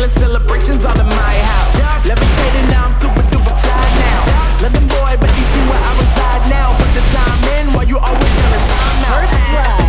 endless celebrations all in my house. Levitating now, I'm super duper fly now. London boy, but you see where I reside now. Put the time in while you always on the time out. First blood.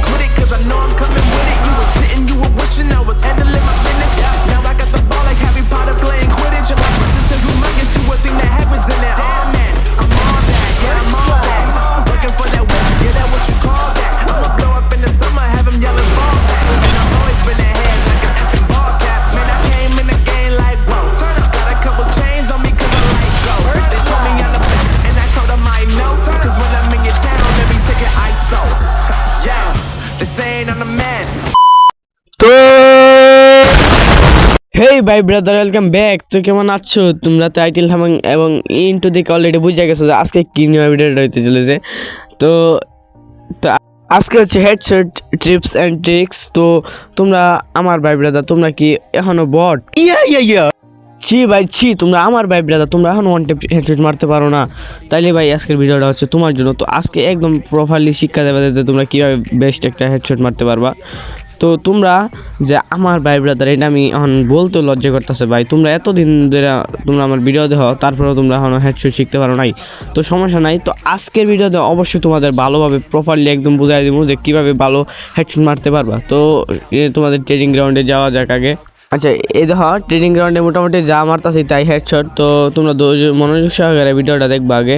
ভাই brother welcome back তো কেমন আছো? তোমরা title থামাং এবং into দেখে already বুঝে গেছো যে আজকে কি নিয়ে ভিডিওটা হইতে চলেছে তো আজকে হচ্ছে হেডসেট ট্রিপস অ্যান্ড ট্রিক্স তো তোমরা, আমার ভাই ব্রাদার তোমরা কি এখনও বট ইয়া ইয়া ইয়া। ছি ভাই, ছি, তোমরা আমার ভাই ব্রাদার তোমরা এখন ওয়ান টেপ হেডসেট মারতে পারো না। তাইলে ভাই, আজকের ভিডিওটা হচ্ছে তোমার জন্য। তো আজকে একদম প্রপারলি শিক্ষা দেবে তোমরা কীভাবে বেস্ট একটা হেডসেট মারতে পারবা। তো তোমরা যে আমার ভাই ব্রাদার এটা আমি এখন বলতে লজ্জা করতেছে ভাই। তোমরা এতদিন ধরে তোমরা আমার ভিডিও দেখো, তারপরেও তোমরা এখনও হেডশট শিখতে পারো নাই। তো সমস্যা নাই, তো আজকের ভিডিওতে অবশ্যই তোমাদের ভালোভাবে প্রপারলি একদম বুঝাই দেবো যে কীভাবে ভালো হেডশট মারতে পারবা। তো তোমাদের ট্রেনিং গ্রাউন্ডে যাওয়া যাক আগে। আচ্ছা এই দেখো ট্রেনিং গ্রাউন্ডে মোটামুটি যা মারতাছি তাই হেডশট তো তোমরা মনোযোগ সহকারে ভিডিওটা দেখবা আগে।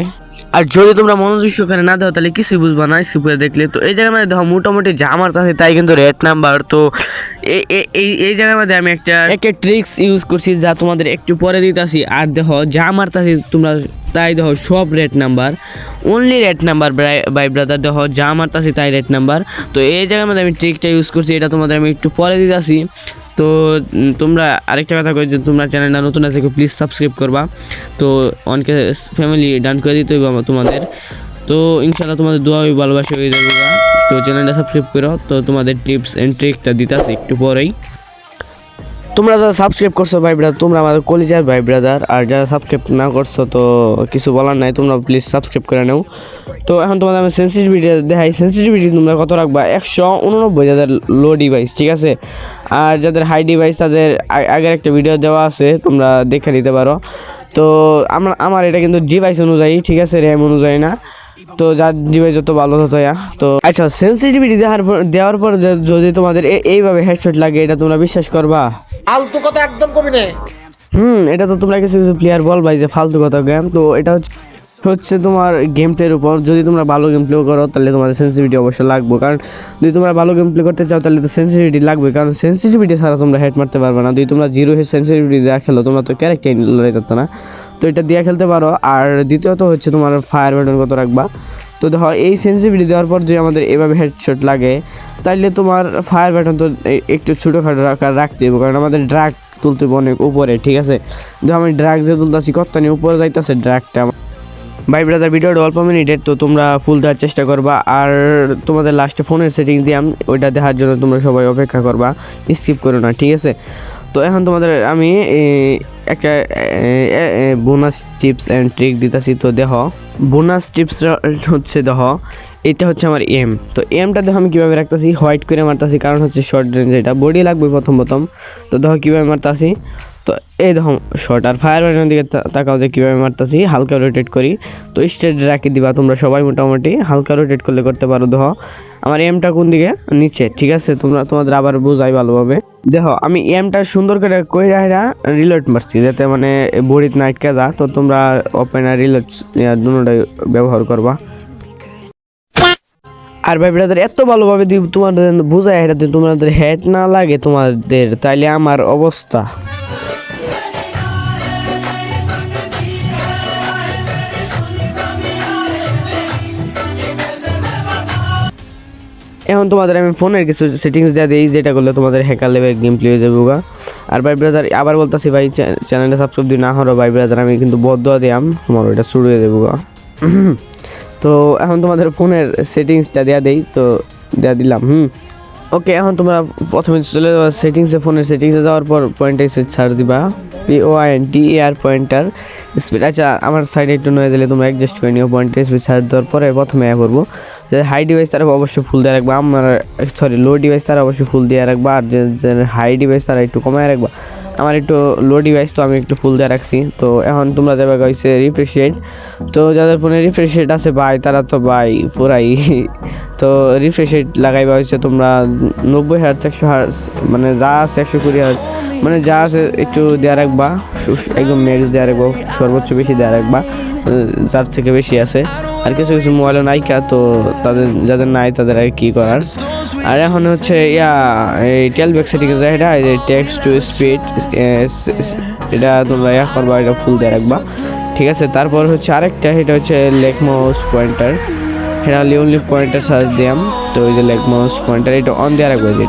আর যদি তোমরা মনোযোগ সহকারে না দেখো তাহলে কিছুই বুঝবা না সিপুরে দেখলে। তো এই জায়গার মধ্যে দেখো মোটামুটি যা মারতাছি তাই কিন্তু রেড নাম্বার তো এই- এই- জায়গার মধ্যে আমি একটা একটা ট্রিক্স ইউজ করছি যা তোমাদের একটু পরে দিতাছি। আর দেখো, যা মারতাছি তোমরা তাই দেখো, সব red number only red number by brother দেখো, যা আমার মারতাছি তাই রেড নাম্বার তো এই জায়গার মধ্যে আমি ট্রিকটা ইউজ করছি, এটা তোমাদের আমি একটু পরে দিতাছি। তো তোমরা আরেকটা কথা কই যে তোমরা চ্যানেলটা নতুন আছে প্লিজ সাবস্ক্রাইব করবা। তো, অনেকে ফ্যামিলি ডান করে দিতে হবে তোমাদের। তো ইনশাল্লাহ তোমাদের দোয়া ওই ভালোবাসা হয়ে যাবে তো, চ্যানেলটা সাবস্ক্রাইব করো। তো, তোমাদের টিপস অ্যান্ড ট্রিকটা দিতেছে একটু পরেই। তোমরা যারা সাবস্ক্রাইব করছ ভাই ব্রাদার তোমরা আমাদের কলিজার ভাই ব্রাদার আর যারা সাবস্ক্রাইব না করছ তো কিছু বলার নাই, তোমরা প্লিজ সাবস্ক্রাইব করে নাও। তো এখন তোমাদের আমি সেন্সিটিভিটি দেখাই। সেন্সিটিভিটি তোমরা কত রাখবা? একশো উননব্বই যাদের লো ডিভাইস ঠিক আছে? আর যাদের হাই ডিভাইস তাদের আগের একটা ভিডিও দেওয়া আছে তোমরা দেখে নিতে পারো। তো আমার আমার এটা কিন্তু ডিভাইস অনুযায়ী ঠিক আছে? র্যাম অনুযায়ী না। তো যার ডিভাইস যত ভালো তত ইয়া। তো আচ্ছা সেন্সিটিভিটি দেওয়ার পর দেওয়ার পর যদি তোমাদের এইভাবে হেডশট লাগে এটা তোমরা বিশ্বাস করবা? আলতু কথা একদম কবি হুম এটা তো তোমরা কিছু কিছু প্লেয়ার বল ভাই যে ফালতু কথা গেম তো এটা হচ্ছে হচ্ছে তোমার গেম প্লের উপর। যদি তোমরা ভালো গেম প্লে করো, তাহলে তোমাদের সেন্সিটিভিটি অবশ্যই লাগবে। কারণ যদি তোমরা ভালো গেম প্লে করতে চাও, তাহলে তো সেন্সিটিভিটি লাগবে। কারণ সেন্সিটিভিটি ছাড়া তোমরা হেড মারতে পারবে না। যদি তোমরা জিরো হেড সেন্সিটিভিটি দেওয়া খেলো, তোমরা তো ক্যারেক্টার লড়াই করতো না। তো এটা দিয়ে খেলতে পারো। আর দ্বিতীয়ত হচ্ছে তোমার ফায়ার ব্যাটন কত রাখবা? তো দেখো এই সেন্সিটিভিটি দেওয়ার পর যদি আমাদের এভাবে হেডশট লাগে, তাইলে তোমার ফায়ার ব্যাটন তো একটু ছোটোখাটো রাখা, রাখতে হবে কারণ আমাদের ড্রাগ তুলতে হবে অনেক উপরে, ঠিক আছে? দেখো আমি ড্রাগ যে তুলতেছি কতখানি উপরে যাইতেছে ড্রাগটা ভাই ব্রাদার ভিডিওটা অল্প মিনিটের, তো তোমরা ফুল দেওয়ার চেষ্টা করবা। আর তোমাদের লাস্টে ফোনের সেটিং দিয়াম ওইটা দেখার জন্য তোমরা সবাই অপেক্ষা করবা স্কিপ করো না, ঠিক আছে? তো এখন তোমাদের আমি একটা বোনাস টিপস অ্যান্ড ট্রিক দিতেছি, তো দেহ বোনাস টিপস হচ্ছে দেখ, এটা হচ্ছে আমার এম তো এমটা দেখো আমি কীভাবে রাখতেছি হোয়াইট করে মারতাছি, কারণ হচ্ছে শর্ট রেঞ্জ এটা। বডি লাগবে প্রথম প্রথম। তো দেখো কীভাবে মারতাছি। তো এই দেখো শর্ট আর ফায়ার ব্যাটের দিকে তাকাও যে কীভাবে মারতাছি। হালকা রোটেট করি। তো স্ট্রেট রাখি দিবা তোমরা সবাই মোটামুটি। হালকা রোটেট করলে করতে পারো। দেখো আমার এমটা কোন দিকে? নিচে, ঠিক আছে? তোমরা, তোমাদের আবার বোঝাই ভালোভাবে। দেখো, আমি এমটা সুন্দর করে কইরা হেরা রিলোড মারছি, যাতে মানে বডিত না আটকে যা তো তোমরা ওপেন আর রিলোড দুটোটাই ব্যবহার করবা। আর ভাই ব্রাদার এত ভালোভাবে তোমাদের বোঝায় তোমাদের হেড না লাগে তোমাদের, তাইলে আমার অবস্থা। এখন তোমাদের আমি ফোনের কিছু সেটিংস দিয়ে দিই, যেটা করলে তোমাদের হ্যাকার লেভেল গেম প্লে হয়ে যাবে গা। আর ভাই ব্রাদার আবার বলতেছি ভাই চ্যানেলটা সাবস্ক্রাইব দিই না হরো ভাই ব্রাদার আমি কিন্তু বদ্ধ দিয়াম, তোমার ওইটা শুরু হয়ে দেবো গা। তো এখন তোমাদের ফোনের সেটিংসটা দেওয়া দেই, তো দেওয়া দিলাম, হুম ওকে, এখন তোমরা প্রথমে চলে যাওয়া সেটিংসে ফোনের সেটিংসে যাওয়ার পর পয়েন্টে সার্চ দিবা P O I N T E R pointer speed আচ্ছা আমার সাইডে একটু নয় দিলে তোমরা অ্যাডজাস্ট করে নিও পয়েন্টে স্পিড সার্চ দেওয়ার পরে প্রথমে করব হাই ডিভাইস তারা অবশ্যই ফুল দিয়ে রাখবা। আমার সরি লো ডিভাইস তারা অবশ্যই ফুল দিয়ে রাখবা। আর যে হাই ডিভাইস তারা একটু কমায় রাখবা। আমার একটু লো ডিভাইস তো আমি একটু ফুল দিয়ে রাখছি। তো এখন তোমরা যাবে হয়েছে রিফ্রেশ রেট তো যাদের ফোনে রিফ্রেশ রেট আছে ভাই, তারা তো ভাই পুরাই তো রিফ্রেশ রেট লাগাইবা হচ্ছে তোমরা নব্বই হার্স একশো হার্স মানে যা আছে একশো কুড়ি হার্স মানে যা আছে একটু দেওয়া রাখবা। একদম ম্যাক্স দেওয়া রাখব, সর্বোচ্চ বেশি দেওয়া রাখবা। যার থেকে বেশি আছে। আর কিছু কিছু মোবাইলে নাইকা তো তাদের যাদের নাই তাদের আর কি করার? আর এখন হচ্ছে, ইয়া, এই টেলব্যাক সেটিং এটা এই টেক্সট টু স্পিড এটা তোমরা ইয়া করবা, এটা ফুল দিয়ে রাখবা। ঠিক আছে, তারপর হচ্ছে আরেকটা এটা হচ্ছে লেক মাউস পয়েন্টার। এটা অনলি পয়েন্টার সার্চ দিয়াম, তো ওই যে লেগ মাউস পয়েন্টার, এটা অন দেওয়া রাখবে যে।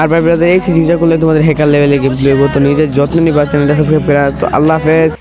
আর ভাই ব্রাদার এই সিরিজটা করলে তোমাদের হেকার লেভেলে প্লে তো নিজের যত্ন নিবা চ্যানেলটা সাবস্ক্রাইব করা, তো আল্লাহ হাফেজ।